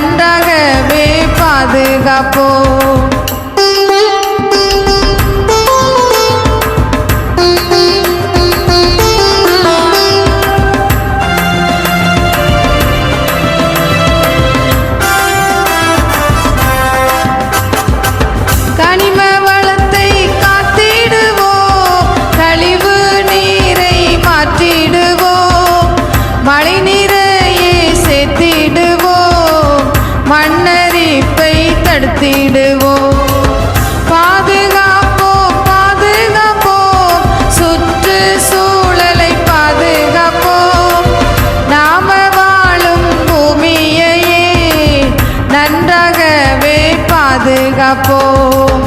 நன்றாகவே பாதுகாப்போம். பூமியையே நன்றாகவே பாதுகாப்போம்.